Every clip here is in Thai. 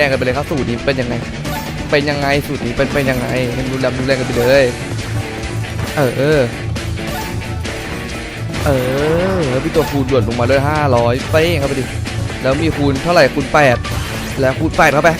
ดงกันไปเลยครับสูตรนี้เป็นยังไง เป็นยังไงสูตรนี้เป็นเป็นยังไงมันรุนแรงรุนแรงกันไปเลยเออเออ เออแล้วพี่ตัวคูณด่วนลงมาเลยห้าร้อยเป้งเข้าไปดิแล้วมีคูณเท่าไหร่คูณแปดแล้วคูณแปดเข้าไป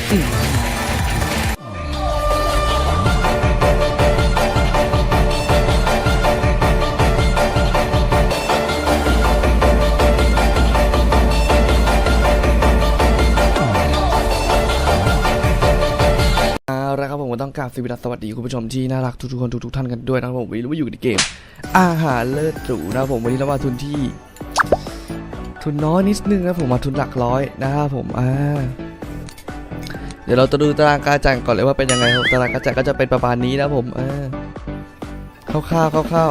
ผมต้องกราบสวัสดีคุณผู้ชมที่น่ารักทุกๆคนทุกๆท่านกันด้วยนะครับผมวันนี้เราอยู่ในเกม อาหารเลิศหรูนะครับผมวันนี้เรามาทุนที่ ทุนน้อยนิดนึงนะผมมาทุนหลักร้อยนะครับผมอ่าเดี๋ยวเราจะดูตารางการจ่ายก่อนเลยว่าเป็นยังไงครับตารางการจ่ายก็จะเป็นประมาณนี้นะผมอ่าคร่าวๆคร่าว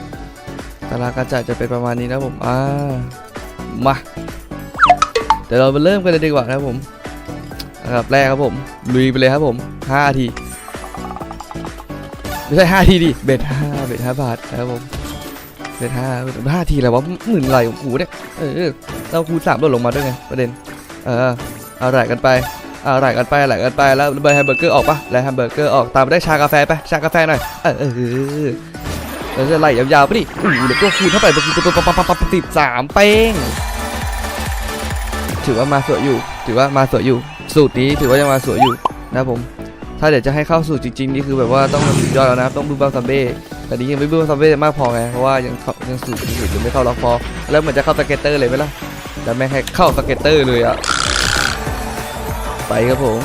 ๆตารางการจ่ายจะเป็นประมาณนี้นะผมอ่ามาเดี๋ยวเรามาเริ่มกันเลยดีกว่านะผม อันดับแรกครับผม ลุยไปเลยครับผม5ที ไม่ใช่5ทีดิ เบ็ด5เบ็ด5บาทนะครับผมเดือนห้าห้าทีแล้ววะหมื่นไหลของกูเนี่ย เออ เราคูณสามลดลงมาด้วยไงประเด็น เออเอาไหลกันไปเอาไหลกันไปไหลกันไป แล้วเบอร์แฮมเบอร์เกอร์ออกปะแล้วแฮมเบอร์เกอร์ออก ตามไปได้ชากาแฟไป ชากาแฟหน่อย เออเราจะไหลยาวๆไปดิโอ้โหเดี๋ยวตัวคูณเท่าไหร่ตัวคูตัวปั๊บปั๊บปั๊บสิบสามเป้ง ถือว่ามาสวยอยู่ ถือว่ามาสวยอยู่ สูตรนี้ถือว่ายังมาสวยอยู่นะผม ถ้าเดี๋ยวจะให้เข้าสูตรจริงๆนี่คือแบบว่าต้องสุดยอดแล้วนะครับต้องบูบัมซัมเบ้แต่นี้ยังไม่บูมซัมเบ้มากพอไงเพราะว่ายังยังสูตรสูตรยังไม่เข้าล็อกพอแล้วเหมือนจะเข้าสเก็ตเตอร์เลยไหมล่ะแล้วแม่งให้เข้าสเก็ตเตอร์เลยอะไปครับผม